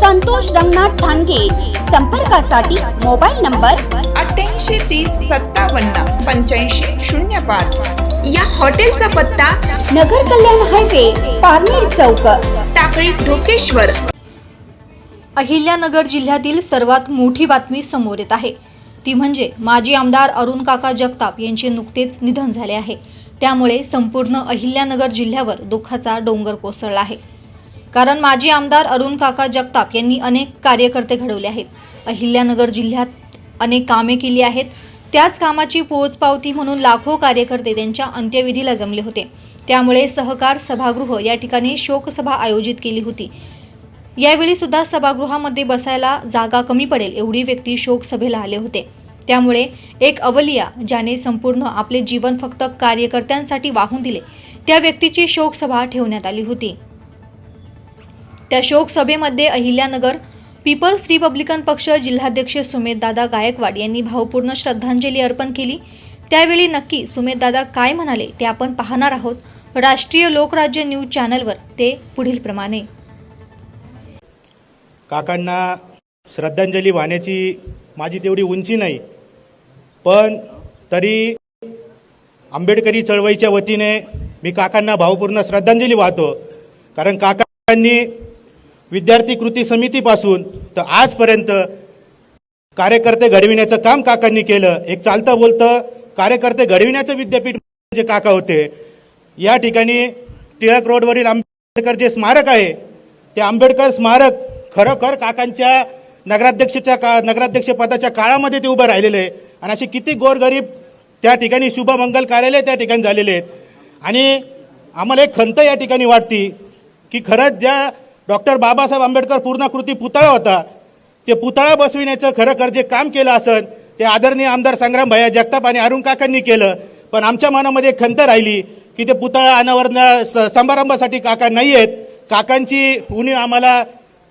संतोष रंगनाथ ठाणगे. संपर्कासाठी mobile number अठ्ठ्याऐंशी तीस सत्तावन्न पंच्याऐंशी शून्य पाच. या हॉटेलचा पत्ता नगर कल्याण हायवे पारनेर चौक. टाकळी ढोकेश्वर. अहिल्यानगर जिल्ह्यातील सर्वात मोठी बातमी समोर येत आहे. ती म्हणजे माजी आमदार अरुण काका जगताप यांचे नुकतेच निधन झाले आहे. त्यामुळे संपूर्ण अहिल्यानगर जिल्ह्यावर दुःखाचा डोंगर कोसळला आहे. कारण माजी आमदार अरुण काका जगताप यांनी अनेक कार्यकर्ते घडवले आहेत. अहिल्यानगर जिल्ह्यात अनेक कामे केली आहेत. त्याच कामाची पोचपावती म्हणून लाखो कार्यकर्ते त्यांच्या अंत्यविधीला जमले होते. त्यामुळे सहकार सभागृह या ठिकाणी शोकसभा आयोजित केली होती. यावेळी सुद्धा सभागृहामध्ये बसायला जागा कमी पडेल एवढी व्यक्ती शोकसभेला आले होते. त्यामुळे एक अवलिया ज्याने संपूर्ण आपले जीवन फक्त कार्यकर्त्यांसाठी वाहून दिले त्या व्यक्तीची शोकसभा ठेवण्यात आली होती. त्या शोकसभेमध्ये अहिल्यानगर पीपल्स रिपब्लिकन पक्ष जिल्हाध्यक्ष सुमेधदादा गायकवाड यांनी भावपूर्ण श्रद्धांजली अर्पण केली. त्यावेळी नक्की सुमेधदादा काय म्हणाले ते आपण पाहणार आहोत. राष्ट्रीय लोकराज्य न्यूज चॅनलवर ते पुढील प्रमाणे काकांना श्रद्धांजली वाहण्याची माझी तेवढी उंची नाही. पण तरी आंबेडकरी चळवळीच्या वतीने मी काकांना भावपूर्ण श्रद्धांजली वाहतो. कारण काकांनी विद्यार्थी कृती समितीपासून तर आजपर्यंत कार्यकर्ते घडविण्याचं काम काकांनी केलं. एक चालतं बोलतं कार्यकर्ते घडविण्याचं विद्यापीठ म्हणजे काका होते या ठिकाणी टिळक रोडवरील आंबेडकर जे स्मारक आहे ते आंबेडकर स्मारक खरोखर काकांच्या नगराध्यक्षच्या का नगराध्यक्षपदाच्या काळामध्ये ते उभं राहिलेले आहे. आणि असे किती गोरगरीब त्या ठिकाणी शुभमंगल कार्यालय त्या ठिकाणी झालेले आहेत. आणि आम्हाला एक खंत या ठिकाणी वाटती की खरंच ज्या डॉक्टर बाबासाहेब आंबेडकर पूर्णकृती पुतळा होता. ते पुतळा बसविण्याचं खरं जे काम केलं असन ते आदरणीय आमदार संग्राम भैया जगताप आणि अरुण काकांनी केलं. पण आमच्या मनामध्ये खंत राहिली की ते पुतळा अनावरण स- समारंभासाठी काका नाही आहेत. काकांची उणीव आम्हाला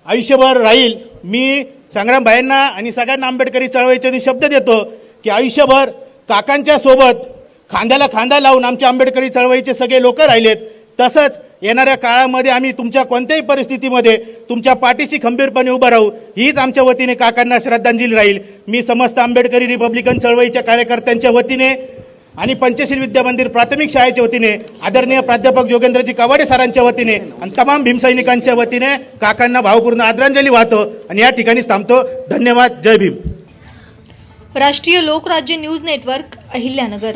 आयुष्यभर राहील. मी संग्राम भाईंना आणि सगळ्यांना आंबेडकरी चळवळीचे शब्द देतो की आयुष्यभर काकांच्या सोबत खांद्याला खांदा लावून आमच्या आंबेडकरी चळवळीचे सगळे लोक राहिलेत. तसंच येणाऱ्या काळामध्ये आम्ही तुमच्या कोणत्याही परिस्थितीमध्ये तुमच्या पाठीशी खंबीरपणे उभं राहू हीच आमच्या वतीने काकांना श्रद्धांजली राहील. मी समस्त आंबेडकरी रिपब्लिकन चळवळीच्या कार्यकर्त्यांच्या वतीने आणि पंचशील विद्या मंदिर प्राथमिक शाळेच्या वतीने आदरणीय प्राध्यापक जोगेंद्रजी कवाडे सरांच्या वतीने आणि तमाम भीमसैनिकांच्या वतीने काकांना भावपूर्ण आदरांजली वाहतो आणि या ठिकाणीच थांबतो. धन्यवाद. जय भीम. राष्ट्रीय लोकराज्य न्यूज नेटवर्क अहिल्यानगर.